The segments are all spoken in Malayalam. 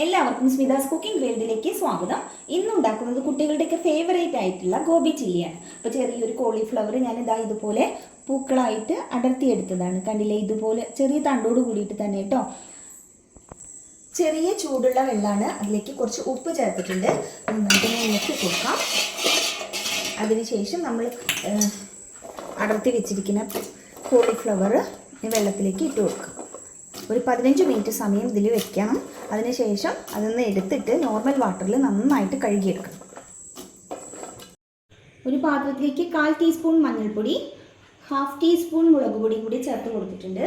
എല്ലാവർക്കും സ്മിതാസ് കുക്കിംഗ് വേൾഡിലേക്ക് സ്വാഗതം. ഇന്നുണ്ടാക്കുന്നത് കുട്ടികളുടെയൊക്കെ ഫേവറേറ്റ് ആയിട്ടുള്ള ഗോബി ചില്ലിയാണ്. അപ്പോൾ ചെറിയൊരു കോളിഫ്ലവർ ഞാൻ ഇതാ ഇതുപോലെ പൂക്കളായിട്ട് അടർത്തി എടുത്തതാണ് കണ്ടില്ലേ? ഇതുപോലെ ചെറിയ തണ്ടോട് കൂടിയിട്ട് തന്നെ കേട്ടോ. ചെറിയ ചൂടുള്ള വെള്ളമാണ് അതിലേക്ക് കുറച്ച് ഉപ്പ് ചേർത്തിട്ടുണ്ട്. നന്നായിട്ട് കൊടുക്കാം. അതിനുശേഷം നമ്മൾ അടർത്തി വെച്ചിരിക്കുന്ന കോളിഫ്ലവർ വെള്ളത്തിലേക്ക് ഇട്ട് കൊടുക്കാം. ഒരു പതിനഞ്ച് മിനിറ്റ് സമയം ഇതിൽ വെക്കണം. അതിനുശേഷം അതൊന്ന് എടുത്തിട്ട് നോർമൽ വാട്ടറിൽ നന്നായിട്ട് കഴുകിയെടുക്കണം. ഒരു പാത്രത്തിലേക്ക് കാൽ ടീസ്പൂൺ മഞ്ഞൾപ്പൊടി ഹാഫ് ടീസ്പൂൺ മുളക് പൊടി കൂടി ചേർത്ത് കൊടുത്തിട്ടുണ്ട്.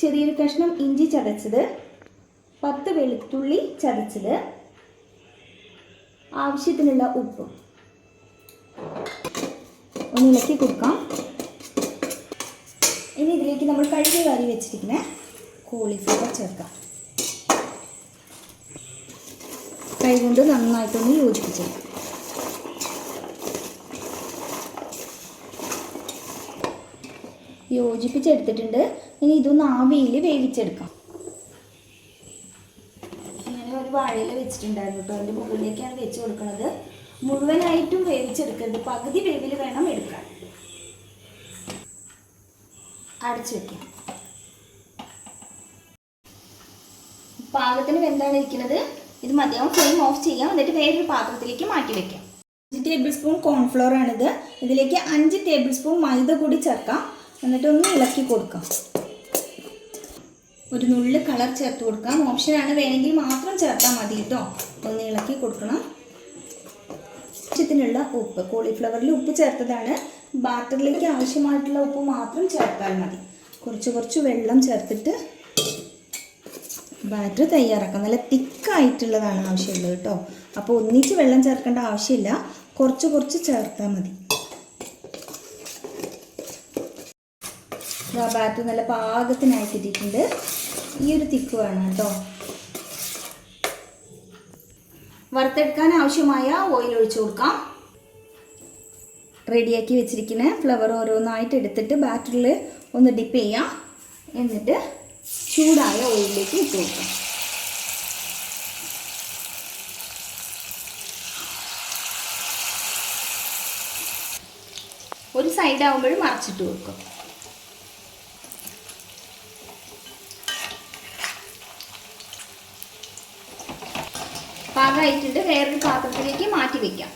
ചെറിയൊരു കഷ്ണം ഇഞ്ചി ചതച്ചത് പത്ത് വെളുത്തുള്ളി ചതച്ചത് ആവശ്യത്തിനുള്ള ഉപ്പ്. ഒന്ന് ഇളക്കി കൊടുക്കാം. ഇനി ഇതിലേക്ക് നമ്മൾ കഴുകി വാരി വെച്ചിരിക്കുന്ന കോളിഫ്ലവർ ചേർക്കാം. കൈകൊണ്ട് നന്നായിട്ടൊന്ന് യോജിപ്പിച്ചെടുക്കാം യോജിപ്പിച്ചെടുത്തിട്ടുണ്ട്. ഇനി ഇതൊന്ന് ആവിയിൽ വേവിച്ചെടുക്കാം. ഇങ്ങനെ ഒരു വാഴയിൽ വെച്ചിട്ടുണ്ടായിരുന്നു കേട്ടോ. അതിന്റെ മുകളിലേക്കാണ് വെച്ച് കൊടുക്കുന്നത് മുഴുവനായിട്ടും വേവിച്ചെടുക്കരുത്. പകുതി വേവിൽ വേണം എടുക്കാൻ. അടച്ചു വെക്കാം. പാകത്തിന് വെന്താണ് ഇരിക്കുന്നത് ഇത് മതിയാവും. ഫ്ലെയിം ഓഫ് ചെയ്യാം. എന്നിട്ട് വേറൊരു പാത്രത്തിലേക്ക് മാറ്റി വെക്കാം. അഞ്ച് ടേബിൾ സ്പൂൺ കോൺഫ്ലോർ ആണിത്. ഇതിലേക്ക് അഞ്ച് ടേബിൾ സ്പൂൺ മൈദ കൂടി ചേർക്കാം. എന്നിട്ട് ഒന്ന് ഇളക്കി കൊടുക്കാം. ഒരു നുള്ള് കളർ ചേർത്ത് കൊടുക്കാം. ഓപ്ഷനാണ് വേണമെങ്കിൽ മാത്രം ചേർത്താൽ മതി കേട്ടോ. ഒന്ന് ഇളക്കി കൊടുക്കണം. ആവശ്യത്തിനുള്ള ഉപ്പ്. കോളിഫ്ലവറിൽ ഉപ്പ് ചേർത്തതാണ്. ബാറ്ററിലേക്ക് ആവശ്യമായിട്ടുള്ള ഉപ്പ് മാത്രം ചേർത്താൽ മതി. കുറച്ച് കുറച്ച് വെള്ളം ചേർത്തിട്ട് ബാറ്റർ തയ്യാറാക്കാം നല്ല തിക്കായിട്ടുള്ളതാണ് ആവശ്യമുള്ളത് കേട്ടോ. അപ്പോൾ ഒന്നിച്ച് വെള്ളം ചേർക്കേണ്ട ആവശ്യമില്ല. കുറച്ച് കുറച്ച് ചേർത്താൽ മതി. ബാറ്റർ നല്ല പാകത്തിനായി കിട്ടിയിട്ടുണ്ട്. ഈ ഒരു തിക്ക് വേണം കേട്ടോ. വറുത്തെടുക്കാൻ ആവശ്യമായ ഓയിൽ ഒഴിച്ചു കൊടുക്കാം. റെഡിയാക്കി വെച്ചിരിക്കുന്ന ഫ്ലവർ ഓരോന്നായിട്ട് എടുത്തിട്ട് ബാറ്ററിൽ ഒന്ന് ഡിപ്പ് ചെയ്യാം. എന്നിട്ട് ചൂടായ ഓയിലിലേക്ക് ഇട്ട് കൊടുക്കാം. ഒരു സൈഡ് ആവുമ്പോഴും മറച്ചിട്ട് കൊടുക്കും. പാകമായിട്ടുണ്ട് വേറൊരു പാത്രത്തിലേക്ക് മാറ്റി വെക്കാം.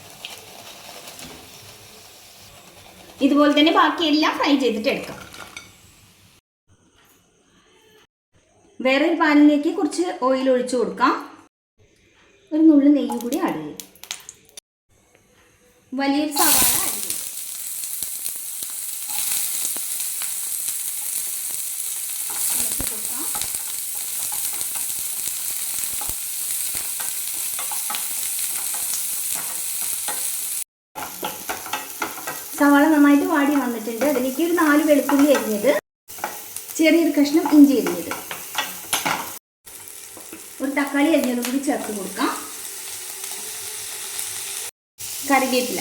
ഇതുപോലെ തന്നെ ബാക്കിയെല്ലാം ഫ്രൈ ചെയ്തിട്ട് എടുക്കാം. വേറെ ഒരു പാനിലേക്ക് കുറച്ച് ഓയിൽ ഒഴിച്ചു കൊടുക്കാം. ഒരു നുള്ളു നെയ്യ് കൂടി ആഡ് ചെയ്യും. വലിയൊരു സവാള ആഡ് ചെയ്യും. സവാള നന്നായിട്ട് വാടി വന്നിട്ടുണ്ട്. അതിലേക്ക് ഒരു നാല് വെളുത്തുള്ളി അരിഞ്ഞത്. ചെറിയൊരു കഷ്ണം ഇഞ്ചി അരിഞ്ഞത്. തക്കാളി അരിഞ്ഞതും കൂടി ചേർത്ത് കൊടുക്കാം. കറിവേപ്പില.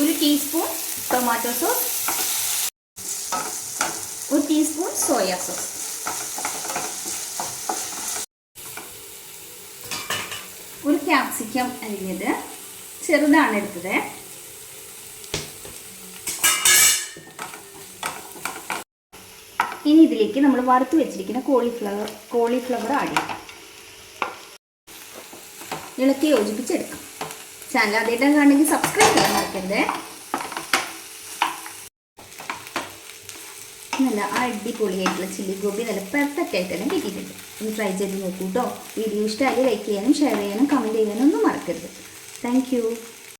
ഒരു ടീസ്പൂൺ ടൊമാറ്റോ സോസ് ഒരു ടീസ്പൂൺ സോയ സോസ് ഒരു ക്യാപ്സിക്കം അരിഞ്ഞത് ചെറുതാണ് എടുത്തത്. ഇനി ഇതിലേക്ക് നമ്മൾ വറുത്ത് വെച്ചിരിക്കുന്ന കോളിഫ്ലവർ കോളിഫ്ലവർ ആഡ് ചെയ്യാം. ഇളക്കി യോജിപ്പിച്ചെടുക്കാം. ചാനൽ ആദ്യമായിട്ടാണ് കാണണമെങ്കിൽ സബ്സ്ക്രൈബ് ചെയ്യാൻ മറക്കരുത്. നല്ല അടിപൊളിയായിട്ടുള്ള ചില്ലി ഗോപി നല്ല പെർഫെക്റ്റ് ആയിട്ട് തന്നെ കിട്ടിയിട്ടുണ്ട്. ഒന്ന് ട്രൈ ചെയ്ത് നോക്കൂട്ടോ വീഡിയോ ഇഷ്ടമായി ലൈക്ക് ചെയ്യാനും ഷെയർ ചെയ്യാനും കമന്റ് ചെയ്യാനും ഒന്നും മറക്കരുത്. താങ്ക്